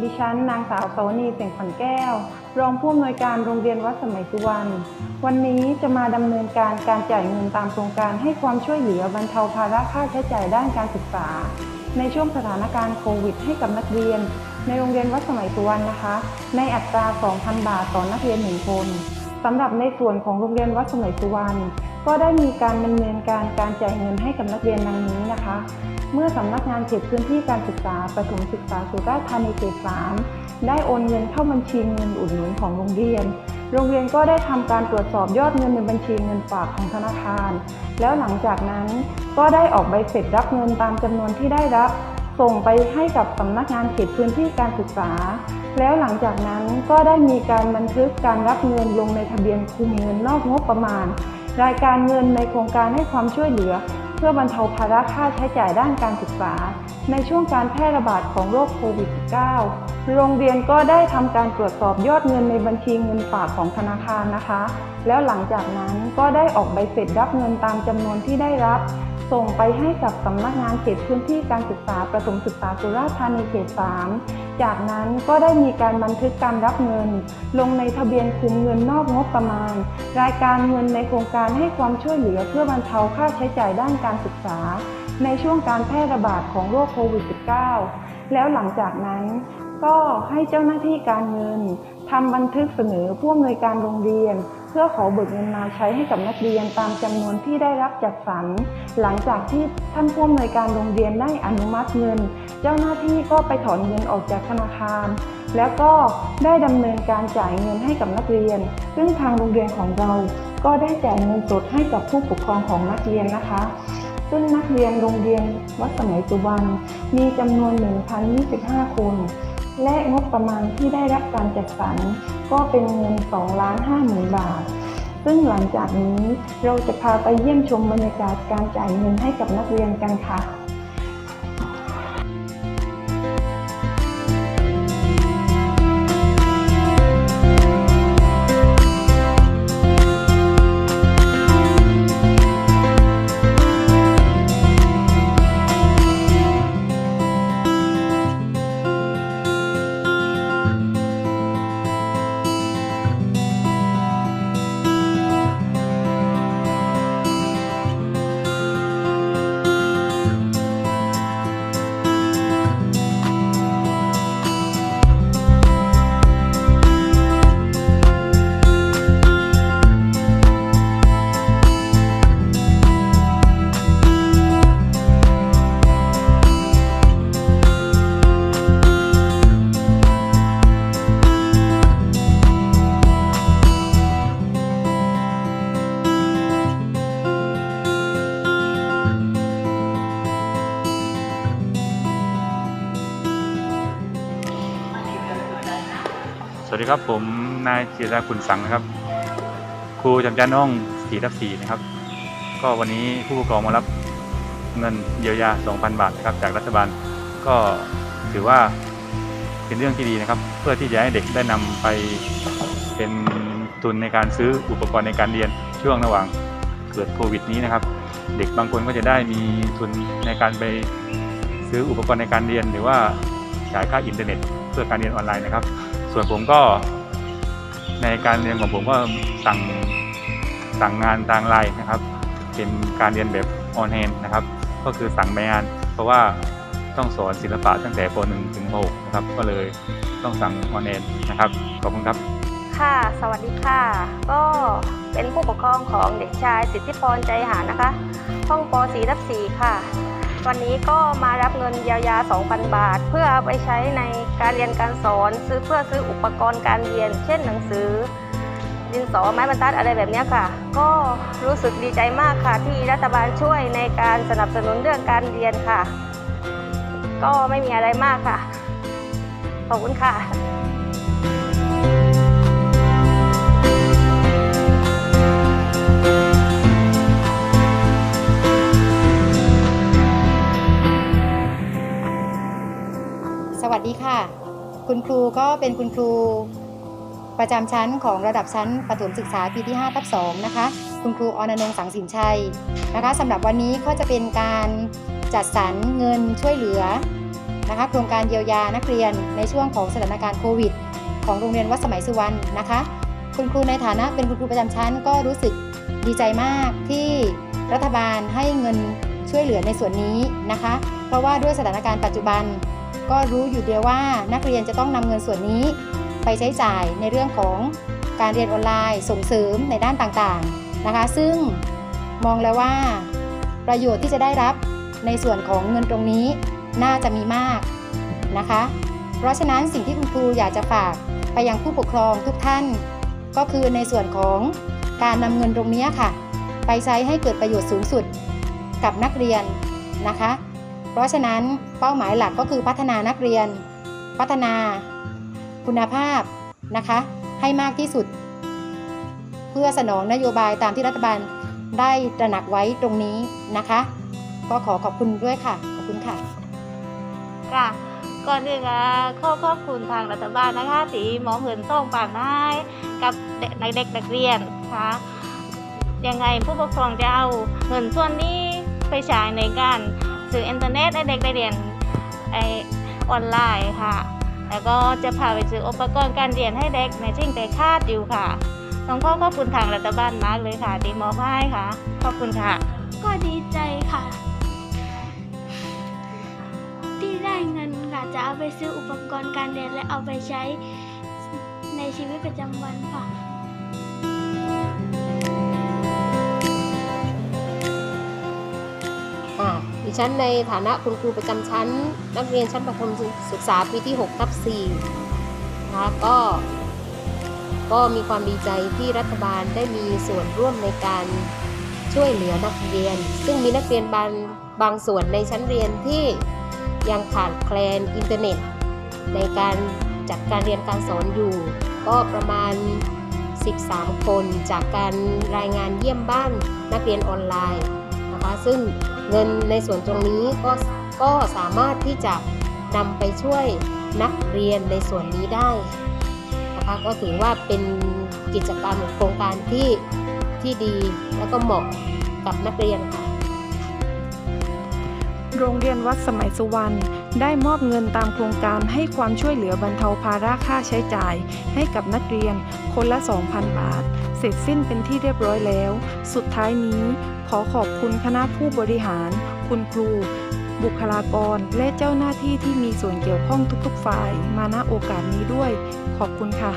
ดิฉันนางสาวโสนีเสียงขวัญแก้ว รองผู้อำนวยการโรงเรียนวัดสมัยสุวรรณ วันนี้จะมาดำเนินการการจ่ายเงินตามโครงการให้ความช่วยเหลือบรรเทาภาระค่าใช้จ่ายด้านการศึกษา ในช่วงสถานการณ์โควิด ให้กับนักเรียน ในโรงเรียนวัดสมัยสุวรรณนะคะ ในอัตรา 2,000 บาทต่อนักเรียนหนึ่งคนสำหรับในส่วนของโรงเรียนวัดสมัยสุวรรณ ก็ได้มีการดำเนินการการจ่ายเงินให้กับนักเรียนดังนี้นะคะ เมื่อสำนักงานเขตพื้นที่การศึกษาประถมศึกษาสุราษฎร์ธานีเขต3ได้โอนเงินเข้าบัญชีเงินอุดหนุนของโรงเรียน โรงเรียนก็ได้ทำการตรวจสอบยอดเงินในบัญชีเงินฝากของธนาคาร แล้วหลังจากนั้นก็ได้ออกใบเสร็จรับเงินตามจำนวนที่ได้รับส่งไปให้กับสำนักงานเขตพื้นที่การศึกษา แล้วหลังจากนั้นก็ได้มีการบันทึกการรับเงินลงในทะเบียนคุมเงินนอกงบประมาณ รายการเงินในโครงการให้ความช่วยเหลือ เพื่อบรรเทาภาระค่าใช้จ่ายด้านการศึกษา ในช่วงการแพร่ระบาดของโรคโควิด -19 โรงเรียนก็ได้ทำการตรวจสอบยอดเงินในบัญชีเงินฝากของธนาคารนะคะ แล้วหลังจากนั้นก็ได้ออกใบเสร็จรับเงินตามจำนวนที่ได้รับ ส่งไปให้กับสำนักงานเขตพื้นที่การศึกษาประถมศึกษาสุราษฎร์ธานีเขต 3 จากนั้นก็ได้มีการบันทึกการรับเงิน ลงในทะเบียนคุมเงินนอกงบประมาณ รายการเงินในโครงการให้ความช่วยเหลือเพื่อบรรเทาค่าใช้จ่ายด้านการศึกษา ในช่วงการแพร่ระบาดของโรคโควิด -19 แล้วหลังจากนั้น ก็ให้เจ้าหน้าที่การเงินทำบันทึกเสนอผู้อำนวยการโรงเรียน เพื่อขอเบิกเงินมาใช้ให้กับนักเรียนตามจำนวนที่ได้รับจัดสรร หลังจากที่ท่านผู้อำนวยการโรงเรียนได้อนุมัติเงิน เจ้าหน้าที่ก็ไปถอนเงินออกจากธนาคาร แล้วก็ได้ดำเนินการจ่ายเงินให้กับนักเรียน ซึ่งทางโรงเรียนของเรา ก็ได้จ่ายเงินสดให้กับผู้ปกครองของนักเรียนนะคะซึ่งนักเรียนโรงเรียนวัดสมัยสุวรรณมีจำนวน 1,025 คน และงบประมาณที่ได้รับการจัดสรรก็เป็นเงิน2ล้าน5หมื่นบาท ซึ่งหลังจากนี้เราจะพาไปเยี่ยมชมบรรยากาศการจ่ายเงินให้กับนักเรียนกันค่ะ สวัสดีครับผมนายจิราคุณสังนะครับ ครูจำจานห้องสี่ทับสี่นะครับ ก็วันนี้ผู้ปกครองมารับเงินเยียวยา 2,000 บาทนะครับ จากรัฐบาลก็ถือว่าเป็นเรื่องที่ดีนะครับ เพื่อที่จะให้เด็กได้นำไปเป็นทุนในการซื้ออุปกรณ์ในการเรียนช่วงระหว่างเกิดโควิดนี้นะครับ เด็กบางคนก็จะได้มีทุนในการไปซื้ออุปกรณ์ในการเรียน หรือว่าจ่ายค่าอินเทอร์เน็ต เพื่อการเรียนออนไลน์นะครับ ส่วนผมก็ในการเรียนของผมก็สั่งสั่งงานทางไลน์นะครับ เป็นการเรียนแบบออนแฮนนะครับ ก็คือสั่งไปงาน เพราะว่าต้องสอนศิลปะตั้งแต่ป .1 ถึงป .6 นะครับ ก็เลยต้องสั่งออนแฮนนะครับ ขอบคุณครับ ค่ะ สวัสดีค่ะ ก็เป็นผู้ปกครองของเด็กชายสิทธิพรใจหานะคะ ห้องป .4 ทับ4ค่ะ วันนี้ก็มารับเงินเยียวยา 2,000 บาท เพื่อเอาไปใช้ในการเรียนการสอน ซื้อเพื่อซื้ออุปกรณ์การเรียน เช่นหนังสือ ดินสอไม้บรรทัดอะไรแบบนี้ค่ะ ก็รู้สึกดีใจมากค่ะ ที่รัฐบาลช่วยในการสนับสนุนเรื่องการเรียนค่ะ ก็ไม่มีอะไรมากค่ะ ขอบคุณค่ะ ก็เป็นคุณครูประจำชั้นของระดับชั้นประถมศึกษาปีที่5ทับ2นะคะ คุณครูอนอนงค์สังสินชัยนะคะสำหรับวันนี้ก็จะเป็นการจัดสรรเงินช่วยเหลือนะคะโครงการเยียวยานักเรียนในช่วงของสถานการณ์โควิด ของโรงเรียนวัดสมัยสุวรรณนะคะ คุณครูในฐานะเป็นคุณครูประจำชั้นก็รู้สึกดีใจมากที่รัฐบาลให้เงินช่วยเหลือในส่วนนี้นะคะ เพราะว่าด้วยสถานการณ์ปัจจุบัน ก็รู้อยู่เดียวว่านักเรียนจะต้องนำเงินส่วนนี้ ไปใช้จ่ายในเรื่องของการเรียนออนไลน์ส่งเสริมในด้านต่างๆนะคะ ซึ่งมองแล้วว่า ประโยชน์ที่จะได้รับในส่วนของเงินตรงนี้น่าจะมีมากนะคะ เพราะฉะนั้นสิ่งที่คุณครูอยากจะฝากไปยังผู้ปกครองทุกท่าน ก็คือในส่วนของการนำเงินตรงนี้ค่ะ ไปใช้ให้เกิดประโยชน์สูงสุดกับนักเรียนนะคะ ราะฉะนั้นเป้าหมายหลักก็คือพัฒนานักเรียน พัฒนาคุณภาพนะคะ ให้มากที่สุด เพื่อสนองนโยบายตามที่รัฐบาลได้ตระหนักไว้ตรงนี้นะคะ ก็ขอขอบคุณด้วยค่ะ ขอบคุณค่ะ ค่ะ ก่อนอื่นก็ขอขอบคุณทางรัฐบาลนะคะที่มองเห็นส่งปานให้กับเด็กเด็กนักเรียนค่ะยังไงผู้ปกครองจะเอาเงินส่วนนี้ไปใช้ในการ ซื้ออินเทอร์เน็ตให้เด็กได้เรียนไอออนไลน์ค่ะ แล้วก็จะพาไปซื้ออุปกรณ์การเรียนให้เด็กในสิ่งที่คาดอยู่ค่ะต้องขอขอบคุณทางรัฐบาลมากเลยค่ะที่มอบให้ค่ะ ขอบคุณค่ะ ก็ดีใจค่ะ ที่ได้เงินค่ะจะเอาไปซื้ออุปกรณ์การเรียนและเอาไปใช้ในชีวิตประจำวันค่ะ ดิฉันในฐานะคุณครูประจำชั้น นักเรียนชั้นประถมศึกษาปีที่6ทับ4นะคะก็ก็มีความดีใจที่รัฐบาลได้มีส่วนร่วมในการช่วยเหลือนักเรียน ซึ่งมีนักเรียนบางบางส่วนในชั้นเรียนที่ยังขาดแคลนอินเทอร์เน็ต ในการจัดการเรียนการสอนอยู่ ก็ประมาณ 13 คนจากการรายงานเยี่ยมบ้านนักเรียนออนไลน์นะคะซึ่ง เงินในส่วนตรงนี้ก็ก็สามารถที่จะนำไปช่วยนักเรียนในส่วนนี้ได้นะคะก็ถือว่าเป็นกิจกรรมโครงการที่ที่ดีแล้วก็เหมาะกับนักเรียนค่ะโรงเรียนวัดสมัยสุวรรณได้มอบเงินตามโครงการให้ความช่วยเหลือบรรเทาภาระค่าใช้จ่าย ให้กับนักเรียนคนละ 2,000 บาท เสร็จสิ้นเป็นที่เรียบร้อยแล้ว สุดท้ายนี้ขอขอบคุณคณะผู้บริหาร คุณครู บุคลากร และเจ้าหน้าที่ที่มีส่วนเกี่ยวข้องทุกๆ ฝ่าย มาณโอกาสนี้ด้วย ขอบคุณค่ะ